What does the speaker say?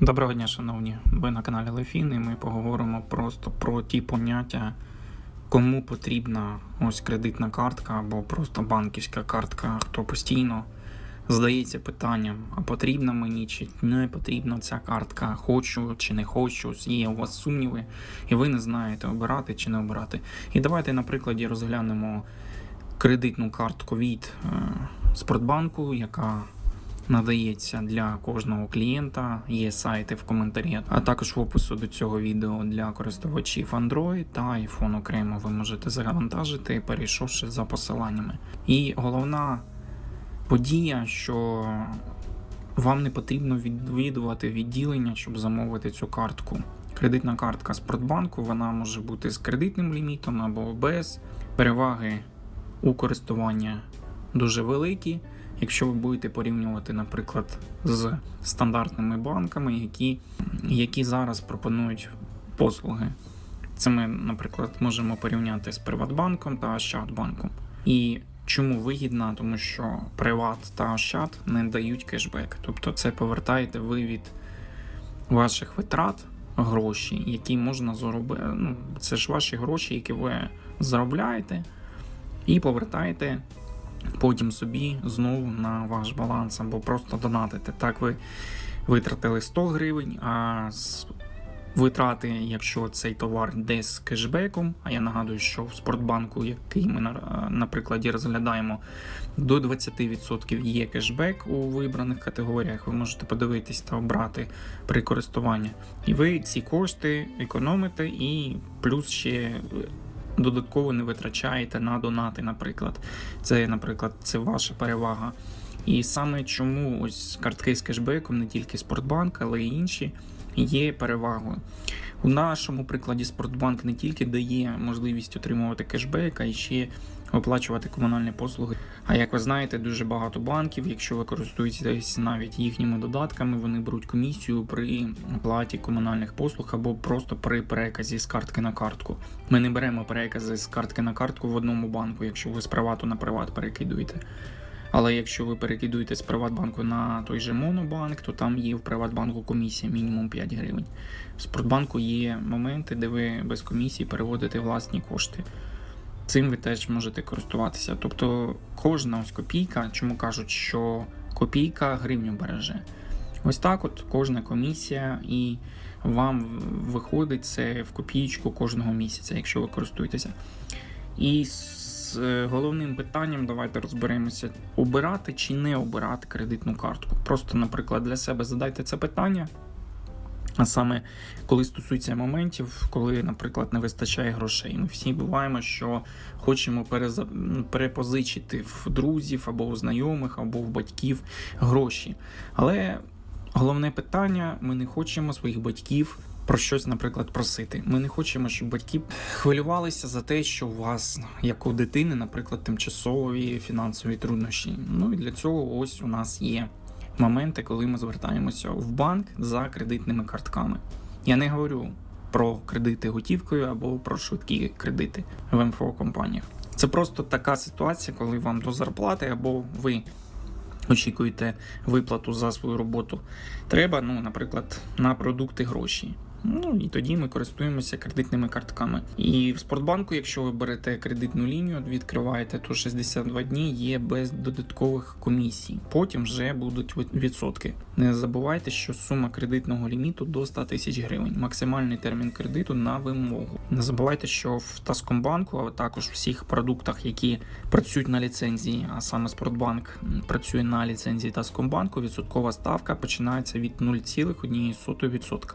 Доброго дня, шановні. Ви на каналі Лефін, і ми поговоримо просто про ті поняття, кому потрібна ось кредитна картка або просто банківська картка, хто постійно задається питанням, а потрібна мені чи не потрібна ця картка, хочу чи не хочу, є у вас сумніви, і ви не знаєте, обирати чи не обирати. І давайте на прикладі розглянемо кредитну картку від е, Спортбанку, яка надається для кожного клієнта. Є сайти в коментарі, а також в опису до цього відео для користувачів Android та iPhone окремо ви можете завантажити, перейшовши за посиланнями. І головна подія, що вам не потрібно відвідувати відділення, щоб замовити цю картку. Кредитна картка Спортбанку вона може бути з кредитним лімітом або без. Переваги у користування дуже великі. Якщо ви будете порівнювати, наприклад, з стандартними банками, які, які зараз пропонують послуги. Це ми, наприклад, можемо порівняти з Приватбанком та Ощадбанком. І чому вигідна? Тому що Приват та Ощад не дають кешбек. Тобто це повертаєте ви від ваших витрат гроші, які можна заробити. Ну, це ж ваші гроші, які ви заробляєте, і повертаєте потім собі знову на ваш баланс або просто донатите. Так ви витратили 100 гривень, а з витрати, якщо цей товар йде з кешбеком, а я нагадую, що в Спортбанку, який ми на, прикладі розглядаємо, до 20% є кешбек у вибраних категоріях. Ви можете подивитись та обрати при користуванні. І ви ці кошти економите, і плюс ще додатково не витрачаєте на донати, наприклад. Це, наприклад, це ваша перевага. І саме чому ось картки з кешбеком, не тільки Спортбанк, але й інші, є перевагою. У нашому прикладі Спортбанк не тільки дає можливість отримувати кешбек, а ще оплачувати комунальні послуги. А як ви знаєте, дуже багато банків, якщо ви користуєтесь навіть їхніми додатками, вони беруть комісію при оплаті комунальних послуг або просто при переказі з картки на картку. Ми не беремо перекази з картки на картку в одному банку, якщо ви з привату на приват перекидуєте. Але якщо ви перекидуєте з Приватбанку на той же Монобанк, то там є в Приватбанку комісія мінімум 5 гривень. В Спортбанку є моменти, де ви без комісії переводите власні кошти. Цим ви теж можете користуватися. Тобто кожна ось копійка, чому кажуть, що копійка гривню береже. Ось так от кожна комісія, і вам виходить це в копійку кожного місяця, якщо ви користуєтеся. І з е, головним питанням давайте розберемося: обирати чи не обирати кредитну картку. Просто, наприклад, для себе задайте це питання. А саме коли стосується моментів, коли, наприклад, не вистачає грошей. Ми всі буваємо, що хочемо переза... перепозичити в друзів або у знайомих, або в батьків гроші. Але головне питання: ми не хочемо своїх батьків про щось, наприклад, просити. Ми не хочемо, щоб батьки хвилювалися за те, що у вас, як у дитини, наприклад, тимчасові фінансові труднощі. Ну і для цього ось у нас є моменти, коли ми звертаємося в банк за кредитними картками. Я не говорю про кредити готівкою або про швидкі кредити в МФО компаніях. Це просто така ситуація, коли вам до зарплати або ви очікуєте виплату за свою роботу. Треба, ну, наприклад, на продукти гроші. Ну і тоді ми користуємося кредитними картками. І в Спортбанку, якщо ви берете кредитну лінію, відкриваєте, то 62 дні є без додаткових комісій. Потім вже будуть відсотки. Не забувайте, що сума кредитного ліміту до 100 тисяч гривень, максимальний термін кредиту на вимогу. Не забувайте, що в Таскомбанку, а також в всіх продуктах, які працюють на ліцензії, а саме Спортбанк працює на ліцензії Таскомбанку, відсоткова ставка починається від 0,1%.